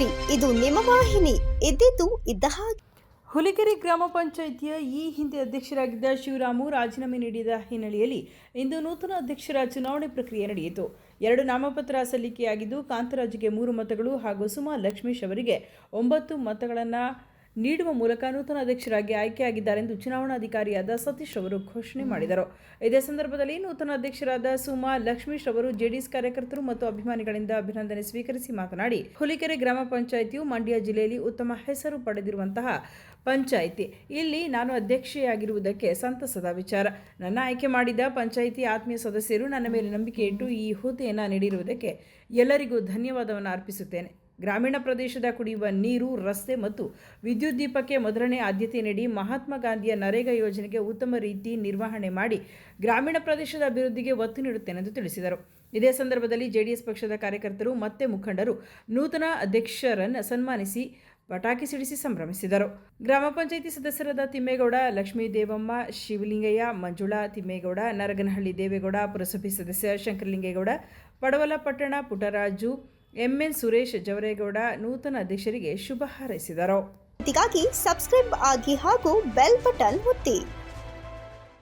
ನಿಮ್ಮ ವಾಹಿನಿ. ಇದ್ದಿದ್ದು ಇದ್ದ ಹಾಗೆ. ಹುಲಿಕೆರೆ ಗ್ರಾಮ ಪಂಚಾಯಿತಿಯ ಈ ಹಿಂದೆ ಅಧ್ಯಕ್ಷರಾಗಿದ್ದ ಶಿವರಾಮು ರಾಜೀನಾಮೆ ನೀಡಿದ ಹಿನ್ನೆಲೆಯಲ್ಲಿ ಇಂದು ನೂತನ ಅಧ್ಯಕ್ಷರ ಚುನಾವಣೆ ಪ್ರಕ್ರಿಯೆ ನಡೆಯಿತು. ಎರಡು ನಾಮಪತ್ರ ಸಲ್ಲಿಕೆಯಾಗಿದ್ದು, ಕಾಂತರಾಜ್ಗೆ ಮೂರು ಮತಗಳು ಹಾಗೂ ಸುಮಾ ಲಕ್ಷ್ಮೀಶ್ ಅವರಿಗೆ ಒಂಬತ್ತು ಮತಗಳನ್ನು ನೀಡುವ ಮೂಲಕ ನೂತನ ಅಧ್ಯಕ್ಷರಾಗಿ ಆಯ್ಕೆಯಾಗಿದ್ದಾರೆ ಆಯ್ಕೆಯಾಗಿದ್ದಾರೆಂದು ಚುನಾವಣಾಧಿಕಾರಿಯಾದ ಸತೀಶ್ ಅವರು ಘೋಷಣೆ ಮಾಡಿದರು. ಇದೇ ಸಂದರ್ಭದಲ್ಲಿ ನೂತನ ಅಧ್ಯಕ್ಷರಾದ ಸುಮಾ ಲಕ್ಷ್ಮೀಶ್ ಅವರು ಜೆಡಿಎಸ್ ಕಾರ್ಯಕರ್ತರು ಮತ್ತು ಅಭಿಮಾನಿಗಳಿಂದ ಅಭಿನಂದನೆ ಸ್ವೀಕರಿಸಿ ಮಾತನಾಡಿ ಹುಲಿಕೆರೆ ಗ್ರಾಮ ಪಂಚಾಯಿತಿಯು ಮಂಡ್ಯ ಜಿಲ್ಲೆಯಲ್ಲಿ ಉತ್ತಮ ಹೆಸರು ಪಡೆದಿರುವಂತಹ ಪಂಚಾಯಿತಿ. ಇಲ್ಲಿ ನಾನು ಅಧ್ಯಕ್ಷೆಯಾಗಿರುವುದಕ್ಕೆ ಸಂತಸದ ವಿಚಾರ. ನನ್ನ ಆಯ್ಕೆ ಮಾಡಿದ ಪಂಚಾಯಿತಿ ಆತ್ಮೀಯ ಸದಸ್ಯರು ನನ್ನ ಮೇಲೆ ನಂಬಿಕೆ ಇಟ್ಟು ಈ ಹುದ್ದೆಯನ್ನು ನೀಡಿರುವುದಕ್ಕೆ ಎಲ್ಲರಿಗೂ ಧನ್ಯವಾದವನ್ನು ಅರ್ಪಿಸುತ್ತೇನೆ. ಗ್ರಾಮೀಣ ಪ್ರದೇಶದ ಕುಡಿಯುವ ನೀರು, ರಸ್ತೆ ಮತ್ತು ವಿದ್ಯುತ್ ದೀಪಕ್ಕೆ ಮೊದಲನೇ ಆದ್ಯತೆ ನೀಡಿ ಮಹಾತ್ಮ ಗಾಂಧಿಯ ನರೇಗಾ ಯೋಜನೆಗೆ ಉತ್ತಮ ರೀತಿ ನಿರ್ವಹಣೆ ಮಾಡಿ ಗ್ರಾಮೀಣ ಪ್ರದೇಶದ ಅಭಿವೃದ್ಧಿಗೆ ಒತ್ತು ನೀಡುತ್ತೇನೆಂದು ತಿಳಿಸಿದರು. ಇದೇ ಸಂದರ್ಭದಲ್ಲಿ ಜೆಡಿಎಸ್ ಪಕ್ಷದ ಕಾರ್ಯಕರ್ತರು ಮತ್ತೆ ಮುಖಂಡರು ನೂತನ ಅಧ್ಯಕ್ಷರನ್ನು ಸನ್ಮಾನಿಸಿ ಪಟಾಕಿ ಸಿಡಿಸಿ ಸಂಭ್ರಮಿಸಿದರು. ಗ್ರಾಮ ಪಂಚಾಯಿತಿ ಸದಸ್ಯರಾದ ತಿಮ್ಮೇಗೌಡ, ಲಕ್ಷ್ಮೀ ದೇವಮ್ಮ, ಶಿವಲಿಂಗಯ್ಯ, ಮಂಜುಳಾ ತಿಮ್ಮೇಗೌಡ, ನರಗನಹಳ್ಳಿ ದೇವೇಗೌಡ, ಪುರಸಭೆ ಸದಸ್ಯ ಶಂಕರಲಿಂಗೇಗೌಡ, ಪಡವಲಪಟ್ಟಣ ಪುಟ್ಟರಾಜು ಎಂಎನ್ ಸುರೇಶ್ ಜವರೇಗೌಡ ನೂತನ ಅಧ್ಯಕ್ಷರಿಗೆ ಶುಭ ಹಾರೈಸಿದರು. ಸಬ್ಸ್ಕ್ರೈಬ್ ಆಗಿ ಹಾಗೂ ಬೆಲ್ ಬಟನ್ ಒತ್ತಿ.